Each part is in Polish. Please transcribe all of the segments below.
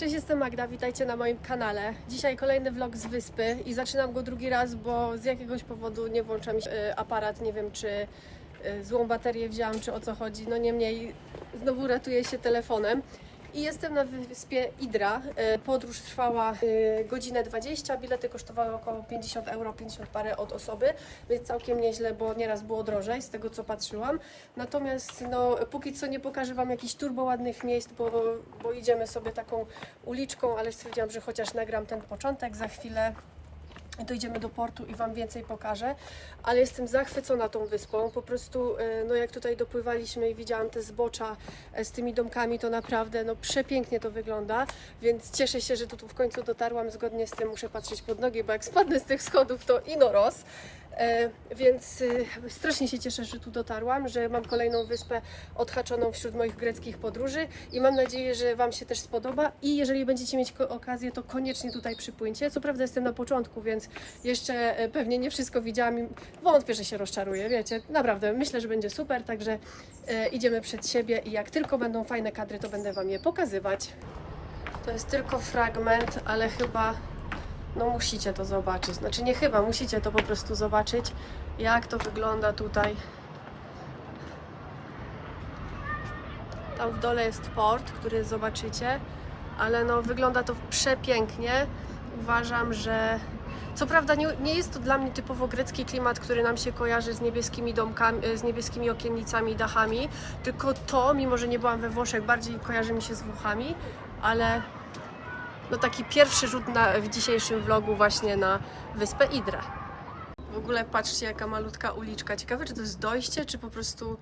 Cześć, jestem Magda, witajcie na moim kanale. Dzisiaj kolejny vlog z wyspy i zaczynam go drugi raz, bo z jakiegoś powodu nie włącza mi się y, aparat. Nie wiem, czy y, złą baterię wziąłam, czy o co chodzi. No niemniej znowu ratuję się telefonem. I jestem na wyspie Idra. Y, Podróż trwała y, godzinę 20, bilety kosztowały około 50 euro, 50 parę od osoby, więc całkiem nieźle, bo nieraz było drożej, z tego co patrzyłam. Natomiast no, póki co nie pokażę Wam jakichś turbo ładnych miejsc, bo, bo idziemy sobie taką uliczką, ale stwierdziłam, że chociaż nagram ten początek za chwilę. Dojdziemy do portu i Wam więcej pokażę, ale jestem zachwycona tą wyspą. Po prostu, e, no jak tutaj dopływaliśmy i widziałam te zbocza e, z tymi domkami, to naprawdę no, przepięknie to wygląda, więc cieszę się, że tu, tu w końcu dotarłam. Zgodnie z tym muszę patrzeć pod nogi, bo jak spadnę z tych schodów, to inoros. E, więc e, strasznie się cieszę, że tu dotarłam, że mam kolejną wyspę odhaczoną wśród moich greckich podróży i mam nadzieję, że Wam się też spodoba i jeżeli będziecie mieć okazję, to koniecznie tutaj przypłyńcie. Co prawda jestem na początku, więc jeszcze e, pewnie nie wszystko widziałam i wątpię, że się rozczaruję, wiecie. Naprawdę, myślę, że będzie super, także e, idziemy przed siebie i jak tylko będą fajne kadry, to będę Wam je pokazywać. To jest tylko fragment, ale chyba no musicie to zobaczyć. Znaczy nie chyba, musicie to po prostu zobaczyć, jak to wygląda tutaj. Tam w dole jest port, który zobaczycie, ale no wygląda to przepięknie. Uważam, że co prawda nie, nie jest to dla mnie typowo grecki klimat, który nam się kojarzy z niebieskimi domkami, e, z niebieskimi okiennicami i dachami, tylko to, mimo że nie byłam we Włoszech, bardziej kojarzy mi się z Włochami, ale no taki pierwszy rzut na, w dzisiejszym vlogu właśnie na wyspę Idra. W ogóle patrzcie jaka malutka uliczka. Ciekawe czy to jest dojście, czy po prostu,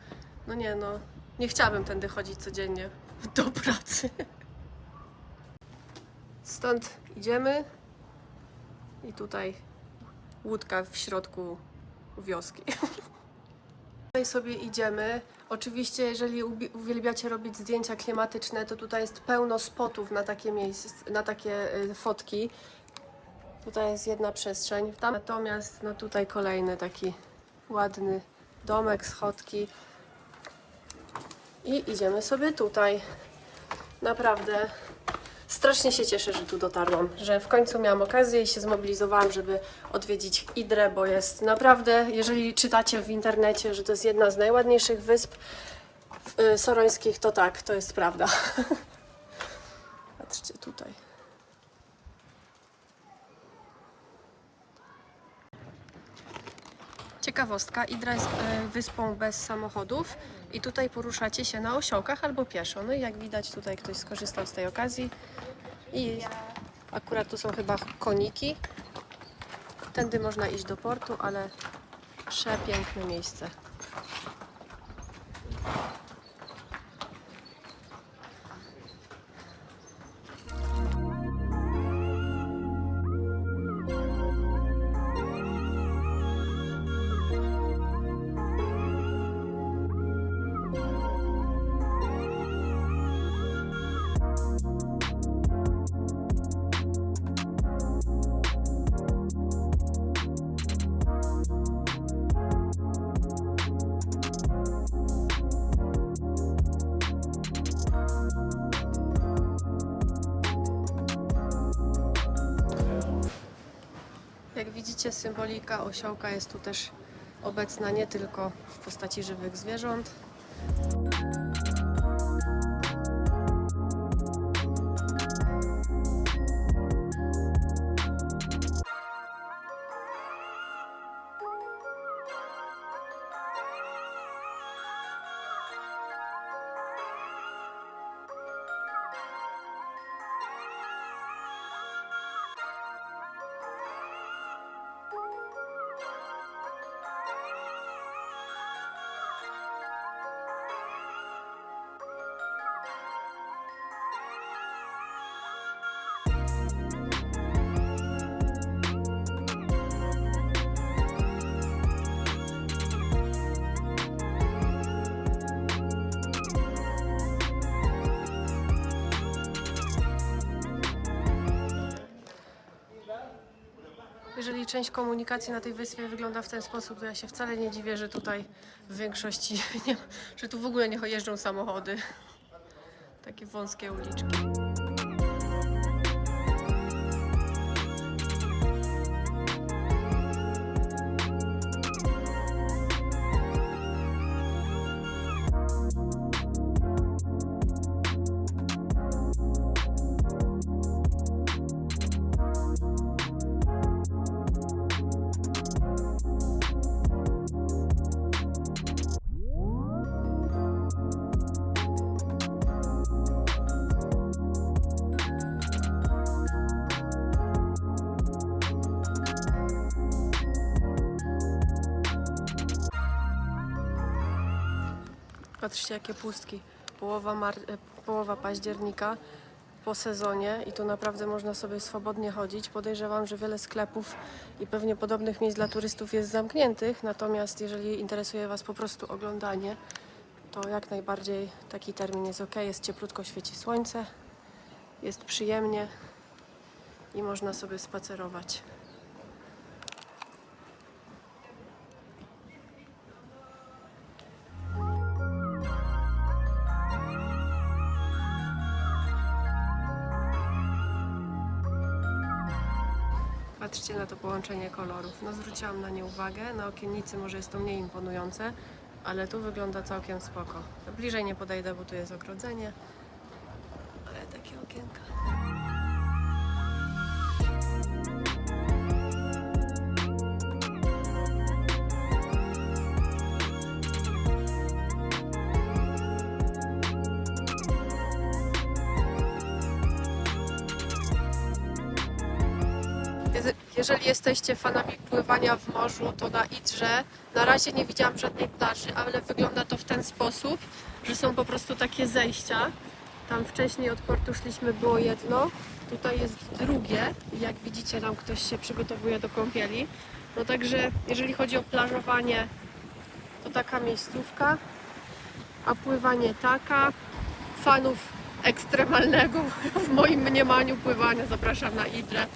no nie no, nie chciałabym tędy chodzić codziennie do pracy. Stąd idziemy i tutaj łódka w środku wioski. Tutaj sobie idziemy. Oczywiście, jeżeli uwielbiacie robić zdjęcia klimatyczne, to tutaj jest pełno spotów na takie miejsc, na takie y, fotki. Tutaj jest jedna przestrzeń. Tam natomiast no tutaj kolejny taki ładny domek, schodki. I idziemy sobie tutaj. Naprawdę strasznie się cieszę, że tu dotarłam, że w końcu miałam okazję i się zmobilizowałam, żeby odwiedzić Idrę, bo jest naprawdę, jeżeli czytacie w internecie, że to jest jedna z najładniejszych wysp y, sorońskich, to tak, to jest prawda. Patrzcie tutaj. Ciekawostka, Idra jest e, wyspą bez samochodów i tutaj poruszacie się na osiołkach albo pieszo. No i jak widać tutaj ktoś skorzystał z tej okazji i akurat tu są chyba koniki. Tędy można iść do portu, ale przepiękne miejsce. Widzicie, symbolika osiołka jest tu też obecna nie tylko w postaci żywych zwierząt. Część komunikacji na tej wyspie wygląda w ten sposób, to ja się wcale nie dziwię, że tutaj w większości, nie, że tu w ogóle nie jeżdżą samochody. Takie wąskie uliczki. Patrzcie jakie pustki. Połowa, mar- e, połowa października po sezonie i tu naprawdę można sobie swobodnie chodzić. Podejrzewam, że wiele sklepów i pewnie podobnych miejsc dla turystów jest zamkniętych, natomiast jeżeli interesuje Was po prostu oglądanie, to jak najbardziej taki termin jest ok. Jest cieplutko, świeci słońce, jest przyjemnie i można sobie spacerować. Na to połączenie kolorów. No zwróciłam na nie uwagę. Na okiennicy może jest to mniej imponujące, ale tu wygląda całkiem spoko. Bliżej nie podejdę, bo tu jest ogrodzenie. Ale takie okienka. Jeżeli jesteście fanami pływania w morzu, to na Idrze na razie nie widziałam żadnej plaży, ale wygląda to w ten sposób, że są po prostu takie zejścia. Tam wcześniej od portu szliśmy było jedno, tutaj jest drugie. Jak widzicie, tam ktoś się przygotowuje do kąpieli. No także jeżeli chodzi o plażowanie, to taka miejscówka, a pływanie taka. Fanów ekstremalnego w moim mniemaniu pływania zapraszam na Idrę.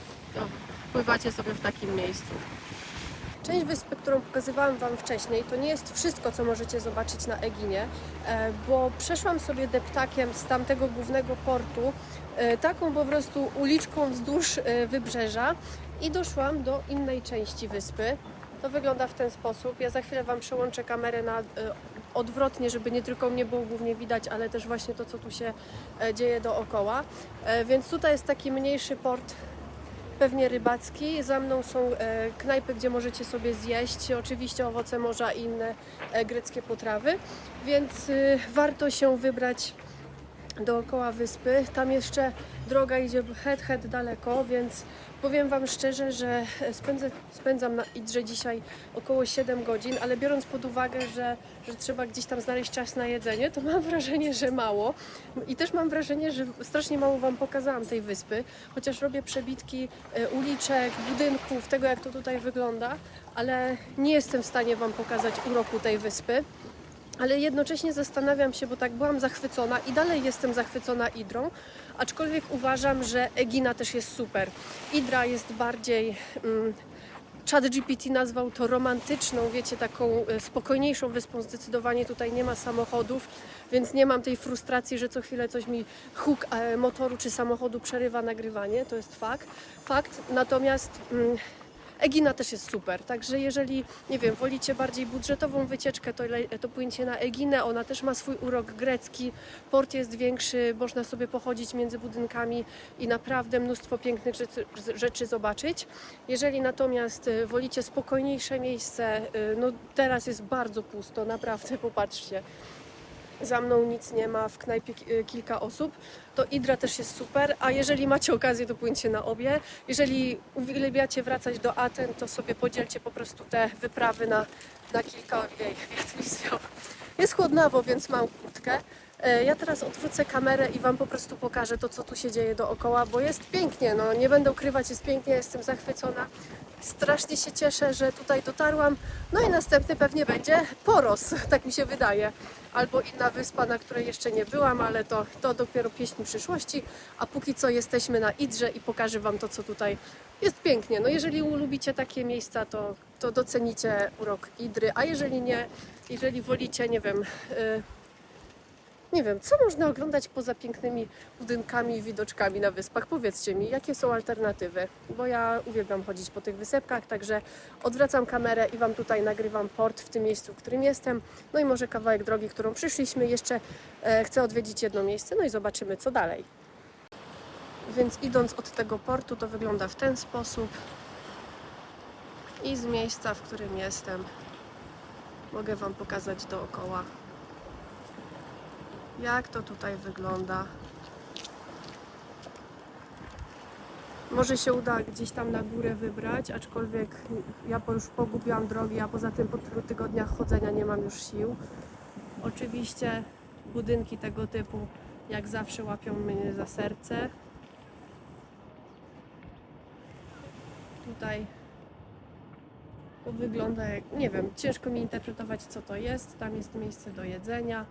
Pływacie sobie w takim miejscu. Część wyspy, którą pokazywałam Wam wcześniej, to nie jest wszystko, co możecie zobaczyć na Eginie, e, bo przeszłam sobie deptakiem z tamtego głównego portu, e, taką po prostu uliczką wzdłuż e, wybrzeża i doszłam do innej części wyspy. To wygląda w ten sposób. Ja za chwilę Wam przełączę kamerę na odwrotnie, żeby nie tylko mnie było głównie widać, ale też właśnie to, co tu się dzieje dookoła. Więc tutaj jest taki mniejszy port pewnie rybacki. Za mną są e, knajpy, gdzie możecie sobie zjeść, oczywiście owoce morza i inne e, greckie potrawy, więc y, warto się wybrać dookoła wyspy. Tam jeszcze droga idzie head head daleko, więc powiem Wam szczerze, że spędzę, spędzam na Idrze dzisiaj około 7 godzin, ale biorąc pod uwagę, że, że trzeba gdzieś tam znaleźć czas na jedzenie, to mam wrażenie, że mało. I też mam wrażenie, że strasznie mało Wam pokazałam tej wyspy, chociaż robię przebitki e, uliczek, budynków, tego jak to tutaj wygląda, ale nie jestem w stanie Wam pokazać uroku tej wyspy ale jednocześnie zastanawiam się, bo tak byłam zachwycona i dalej jestem zachwycona Idrą, aczkolwiek uważam, że Egina też jest super. Idra jest bardziej. Mm, ChatGPT nazwał to romantyczną, wiecie, taką e, spokojniejszą wyspą. Zdecydowanie tutaj nie ma samochodów, więc nie mam tej frustracji, że co chwilę coś mi huk e, motoru czy samochodu przerywa nagrywanie. To jest fakt. Fakt. Natomiast mm, Egina też jest super, także jeżeli, nie wiem, wolicie bardziej budżetową wycieczkę, to, to na Eginę, ona też ma swój urok grecki, port jest większy, można sobie pochodzić między budynkami i naprawdę mnóstwo pięknych rzeczy, rzeczy zobaczyć. Jeżeli natomiast y, wolicie spokojniejsze miejsce, y, no teraz jest bardzo pusto, naprawdę, popatrzcie. Za mną nic nie ma, w knajpie y, kilka osób. To Idra też jest super, a jeżeli macie okazję, to płyńcie na obie. Jeżeli uwielbiacie wracać do Aten, to sobie podzielcie po prostu te wyprawy na, na kilka. Ojej. Jest chłodnawo, więc mam kurtkę. E, Ja teraz odwrócę kamerę i Wam po prostu pokażę to, co tu się dzieje dookoła, bo jest pięknie, no nie będę ukrywać, jest pięknie, jestem zachwycona. Strasznie się cieszę, że tutaj dotarłam. No i następny pewnie będzie Poros, tak mi się wydaje. Albo inna wyspa, na której jeszcze nie byłam, ale to, to dopiero pieśń przyszłości. A póki co jesteśmy na Idrze i pokażę Wam to, co tutaj jest pięknie. No jeżeli lubicie takie miejsca, to, to docenicie urok Idry, a jeżeli nie, jeżeli wolicie, nie wiem, y, nie wiem, co można oglądać poza pięknymi budynkami i widoczkami na wyspach? Powiedzcie mi, jakie są alternatywy? Bo ja uwielbiam chodzić po tych wysepkach, także odwracam kamerę i Wam tutaj nagrywam port w tym miejscu, w którym jestem. No i może kawałek drogi, którą przyszliśmy. Jeszcze e, chcę odwiedzić jedno miejsce, no i zobaczymy, co dalej. Więc idąc od tego portu, to wygląda w ten sposób. I z miejsca, w którym jestem, mogę Wam pokazać dookoła jak to tutaj wygląda. Może się uda gdzieś tam na górę wybrać, aczkolwiek ja już pogubiłam drogi, a poza tym po tylu tygodniach chodzenia nie mam już sił. Oczywiście budynki tego typu jak zawsze łapią mnie za serce. Tutaj to wygląda jak, nie wiem, ciężko mi interpretować co to jest. Tam jest miejsce do jedzenia.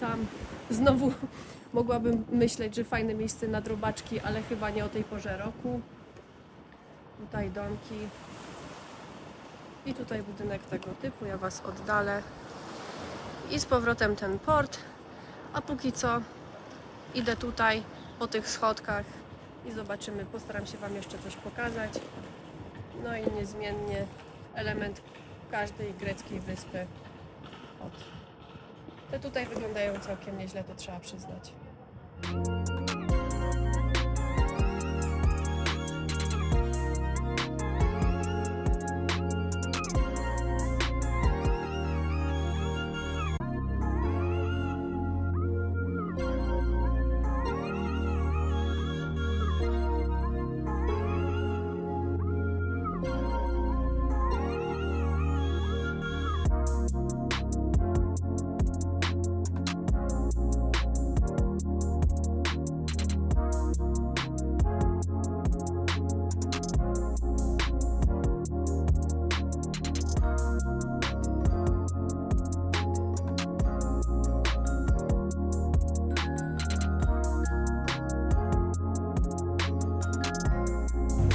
Tam znowu mogłabym myśleć, że fajne miejsce na drobaczki, ale chyba nie o tej porze roku. Tutaj domki. I tutaj budynek tego typu, ja Was oddalę. I z powrotem ten port. A póki co idę tutaj po tych schodkach i zobaczymy. Postaram się Wam jeszcze coś pokazać. No i niezmiennie element każdej greckiej wyspy. Od. Te tutaj wyglądają całkiem nieźle, to trzeba przyznać.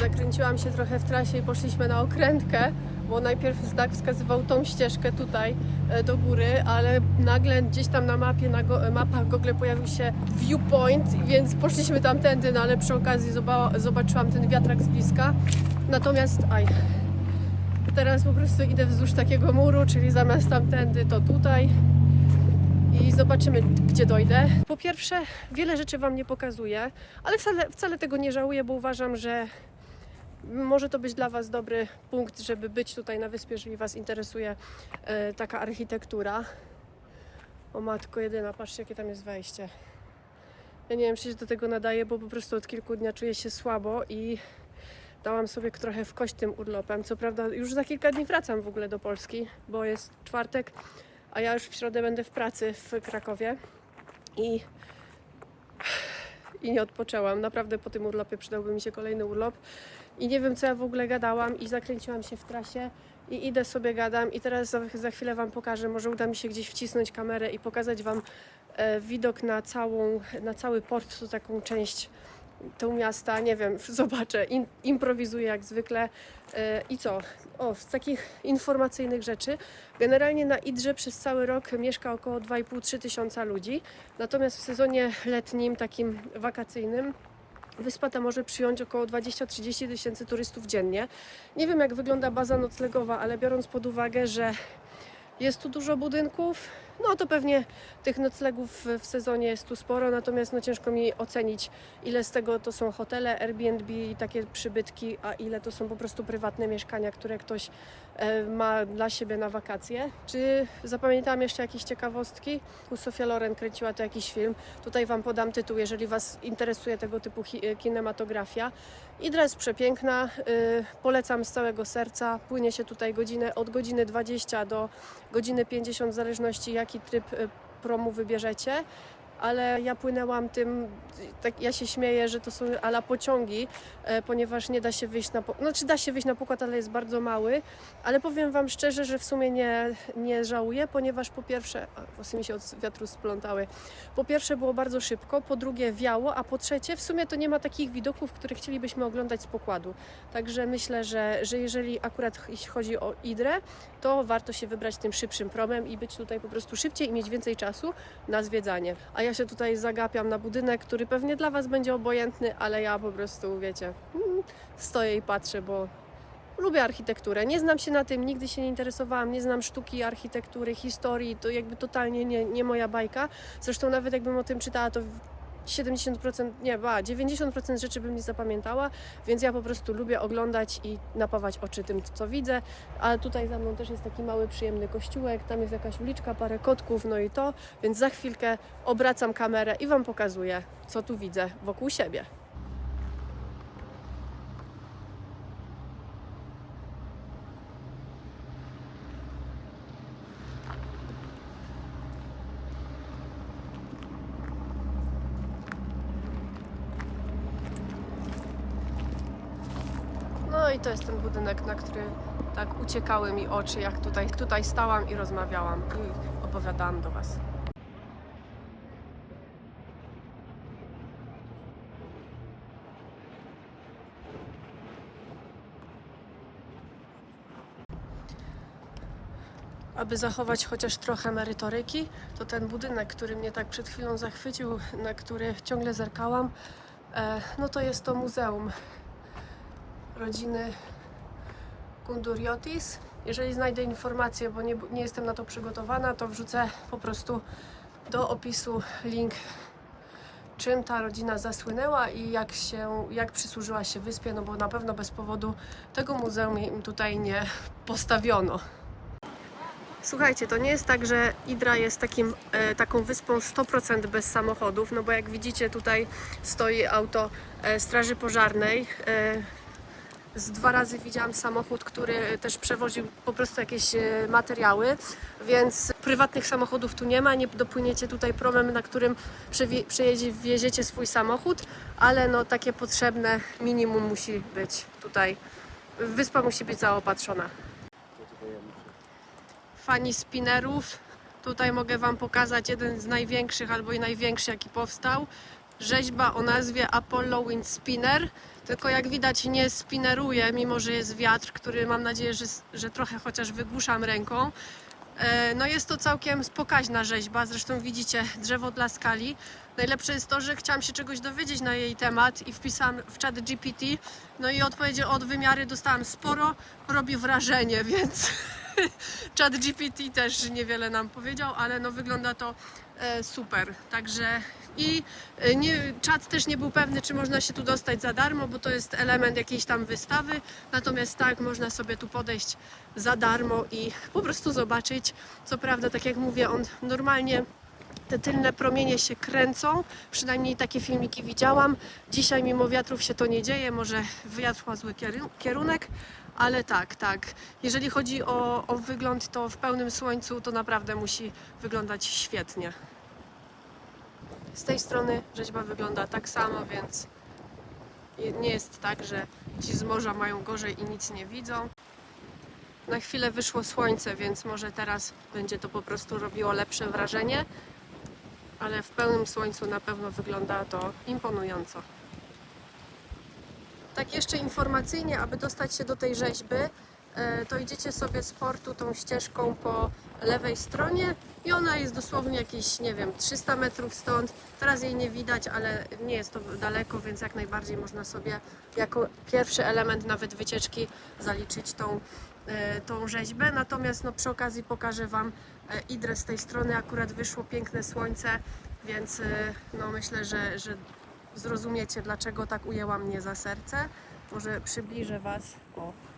Zakręciłam się trochę w trasie i poszliśmy na okrętkę, bo najpierw znak wskazywał tą ścieżkę tutaj e, do góry, ale nagle gdzieś tam na mapie, na go, mapach Google pojawił się viewpoint, więc poszliśmy tamtędy, no ale przy okazji zoba, zobaczyłam ten wiatrak z bliska. Natomiast, aj, teraz po prostu idę wzdłuż takiego muru, czyli zamiast tamtędy to tutaj i zobaczymy, gdzie dojdę. Po pierwsze, wiele rzeczy Wam nie pokazuję, ale wcale, wcale tego nie żałuję, bo uważam, że może to być dla Was dobry punkt, żeby być tutaj na wyspie, jeżeli Was interesuje e, taka architektura. O matko jedyna, patrzcie jakie tam jest wejście. Ja nie wiem, czy się do tego nadaje, bo po prostu od kilku dni czuję się słabo i dałam sobie trochę w kość tym urlopem. Co prawda już za kilka dni wracam w ogóle do Polski, bo jest czwartek, a ja już w środę będę w pracy w Krakowie i, i nie odpoczęłam. Naprawdę po tym urlopie przydałby mi się kolejny urlop i nie wiem co ja w ogóle gadałam i zakręciłam się w trasie i idę sobie gadam i teraz za, za chwilę Wam pokażę, może uda mi się gdzieś wcisnąć kamerę i pokazać Wam e, widok na całą, na cały port, tu taką część tą miasta, nie wiem, zobaczę, in, improwizuję jak zwykle. E, I co? O, z takich informacyjnych rzeczy. Generalnie na Idrze przez cały rok mieszka około 2,5-3 tysiąca ludzi, natomiast w sezonie letnim, takim wakacyjnym, Wyspa ta może przyjąć około 20-30 tysięcy turystów dziennie. Nie wiem, jak wygląda baza noclegowa, ale biorąc pod uwagę, że jest tu dużo budynków, no to pewnie tych noclegów w- sezonie jest tu sporo, natomiast no ciężko mi ocenić, ile z tego to są hotele, Airbnb i takie przybytki, a ile to są po prostu prywatne mieszkania, które ktoś e, ma dla siebie na wakacje. Czy zapamiętałam jeszcze jakieś ciekawostki? U Sofia Loren kręciła to jakiś film. Tutaj Wam podam tytuł, jeżeli Was interesuje tego typu kinematografia. Idra jest przepiękna, y, polecam z całego serca. Płynie się tutaj godzinę, od godziny 20 do godziny 50, w zależności jaki tryb y, promu wybierzecie. Ale ja płynęłam tym, tak ja się śmieję, że to są ala pociągi, e, ponieważ nie da się wyjść na, znaczy da się wyjść na pokład, ale jest bardzo mały. Ale powiem Wam szczerze, że w sumie nie, nie żałuję, ponieważ po pierwsze, a, włosy mi się od wiatru splątały, po pierwsze było bardzo szybko, po drugie wiało, a po trzecie w sumie to nie ma takich widoków, które chcielibyśmy oglądać z pokładu. Także myślę, że, że jeżeli akurat jeśli chodzi o Idrę, to warto się wybrać tym szybszym promem i być tutaj po prostu szybciej i mieć więcej czasu na zwiedzanie. A ja się tutaj zagapiam na budynek, który pewnie dla Was będzie obojętny, ale ja po prostu, wiecie, mm, stoję i patrzę, bo lubię architekturę. Nie znam się na tym, nigdy się nie interesowałam, nie znam sztuki, architektury, historii, to jakby totalnie nie, nie moja bajka. Zresztą nawet jakbym o tym czytała, to 70%, nie, ba, 90% rzeczy bym nie zapamiętała, więc ja po prostu lubię oglądać i napawać oczy tym, co widzę. A tutaj za mną też jest taki mały, przyjemny kościółek, tam jest jakaś uliczka, parę kotków, no i to, więc za chwilkę obracam kamerę i Wam pokazuję, co tu widzę wokół siebie. To jest ten budynek, na który tak uciekały mi oczy, jak tutaj, tutaj stałam i rozmawiałam i opowiadałam do Was. Aby zachować chociaż trochę merytoryki, to ten budynek, który mnie tak przed chwilą zachwycił, na który ciągle zerkałam, e, no to jest to muzeum rodziny Kunduriotis. Jeżeli znajdę informację, bo nie, nie jestem na to przygotowana, to wrzucę po prostu do opisu link, czym ta rodzina zasłynęła i jak, się, jak przysłużyła się wyspie, no bo na pewno bez powodu tego muzeum im tutaj nie postawiono. Słuchajcie, to nie jest tak, że Idra jest takim, e, taką wyspą 100% bez samochodów, no bo jak widzicie tutaj stoi auto e, Straży Pożarnej. E, z dwa razy widziałam samochód, który też przewoził po prostu jakieś e, materiały, więc prywatnych samochodów tu nie ma, nie dopłyniecie tutaj promem, na którym wieziecie swój samochód, ale no takie potrzebne minimum musi być tutaj. Wyspa musi być zaopatrzona fani spinnerów. Tutaj mogę Wam pokazać jeden z największych albo i największy jaki powstał. Rzeźba o nazwie Apollo Wind Spinner. Tylko jak widać nie spinneruje, mimo że jest wiatr, który mam nadzieję, że, że trochę chociaż wygłuszam ręką. E, No jest to całkiem pokaźna rzeźba, zresztą widzicie drzewo dla skali. Najlepsze jest to, że chciałam się czegoś dowiedzieć na jej temat i wpisałam w chat GPT. No i odpowiedzi od wymiary dostałam sporo, robi wrażenie, więc Chat GPT też niewiele nam powiedział, ale no wygląda to e, super. Także i e, nie, czat też nie był pewny, czy można się tu dostać za darmo, bo to jest element jakiejś tam wystawy. Natomiast tak, można sobie tu podejść za darmo i po prostu zobaczyć. Co prawda, tak jak mówię, on normalnie te tylne promienie się kręcą, przynajmniej takie filmiki widziałam. Dzisiaj mimo wiatrów się to nie dzieje, może wiatr ma zły kieru- kierunek, ale tak, tak. Jeżeli chodzi o, o wygląd, to w pełnym słońcu to naprawdę musi wyglądać świetnie. Z tej strony rzeźba wygląda tak samo, więc nie jest tak, że ci z morza mają gorzej i nic nie widzą. Na chwilę wyszło słońce, więc może teraz będzie to po prostu robiło lepsze wrażenie, ale w pełnym słońcu na pewno wygląda to imponująco. Tak jeszcze informacyjnie, aby dostać się do tej rzeźby, e, to idziecie sobie z portu tą ścieżką po lewej stronie i ona jest dosłownie jakieś, nie wiem, 300 metrów stąd. Teraz jej nie widać, ale nie jest to daleko, więc jak najbardziej można sobie jako pierwszy element nawet wycieczki zaliczyć tą, e, tą rzeźbę. Natomiast no, przy okazji pokażę Wam e, Idrę z tej strony. Akurat wyszło piękne słońce, więc e, no, myślę, że, że zrozumiecie, dlaczego tak ujęła mnie za serce. Może przybliżę Was. O.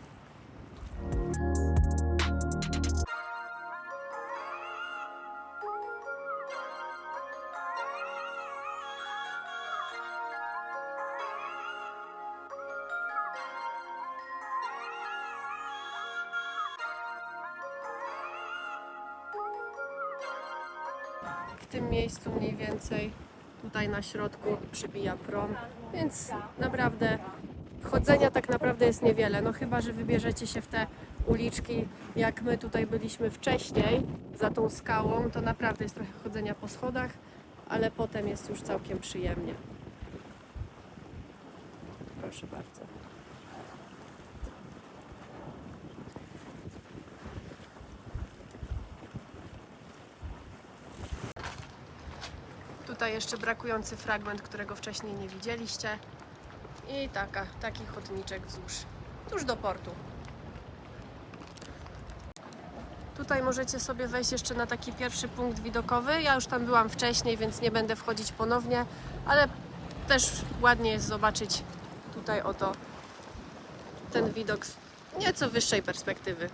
miejscu mniej więcej tutaj na środku przybija prom, więc naprawdę chodzenia tak naprawdę jest niewiele. No chyba, że wybierzecie się w te uliczki, jak my tutaj byliśmy wcześniej, za tą skałą, to naprawdę jest trochę chodzenia po schodach, ale potem jest już całkiem przyjemnie. Proszę bardzo. Tutaj jeszcze brakujący fragment, którego wcześniej nie widzieliście. I taka, taki chodniczek wzdłuż, tuż do portu. Tutaj możecie sobie wejść jeszcze na taki pierwszy punkt widokowy. Ja już tam byłam wcześniej, więc nie będę wchodzić ponownie, ale też ładnie jest zobaczyć tutaj oto ten widok z nieco wyższej perspektywy.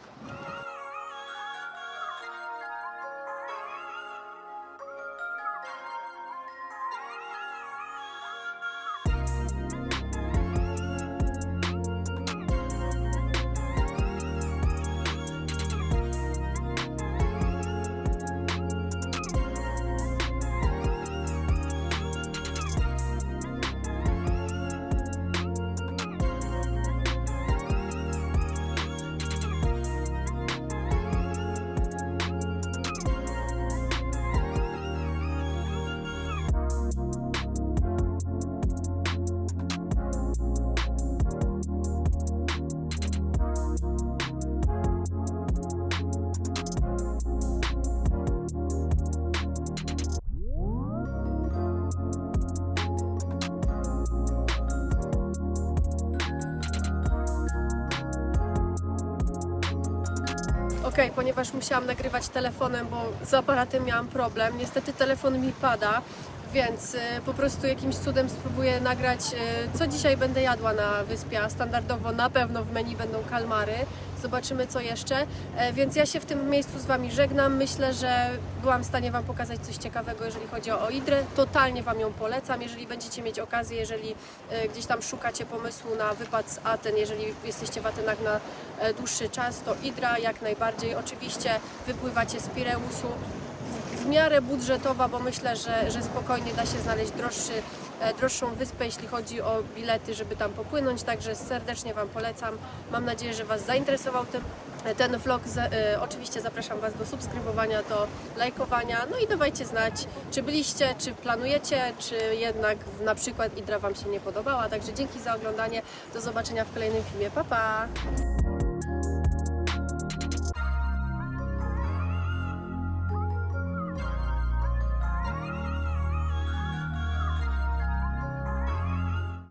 Ponieważ musiałam nagrywać telefonem, bo z aparatem miałam problem. Niestety telefon mi pada, więc y, po prostu jakimś cudem spróbuję nagrać, y, co dzisiaj będę jadła na wyspie. Standardowo na pewno w menu będą kalmary. Zobaczymy co jeszcze. E, Więc ja się w tym miejscu z Wami żegnam. Myślę, że byłam w stanie Wam pokazać coś ciekawego, jeżeli chodzi o Idrę. Totalnie Wam ją polecam. Jeżeli będziecie mieć okazję, jeżeli e, gdzieś tam szukacie pomysłu na wypad z Aten, jeżeli jesteście w Atenach na e, dłuższy czas, to Idra jak najbardziej. Oczywiście wypływacie z Pireusu w miarę budżetowa, bo myślę, że, że spokojnie da się znaleźć droższy, droższą wyspę, jeśli chodzi o bilety, żeby tam popłynąć. Także serdecznie Wam polecam. Mam nadzieję, że Was zainteresował ten, ten vlog. E, oczywiście zapraszam Was do subskrybowania, do lajkowania. No i dawajcie znać, czy byliście, czy planujecie, czy jednak na przykład Idra Wam się nie podobała. Także dzięki za oglądanie. Do zobaczenia w kolejnym filmie. Pa, pa!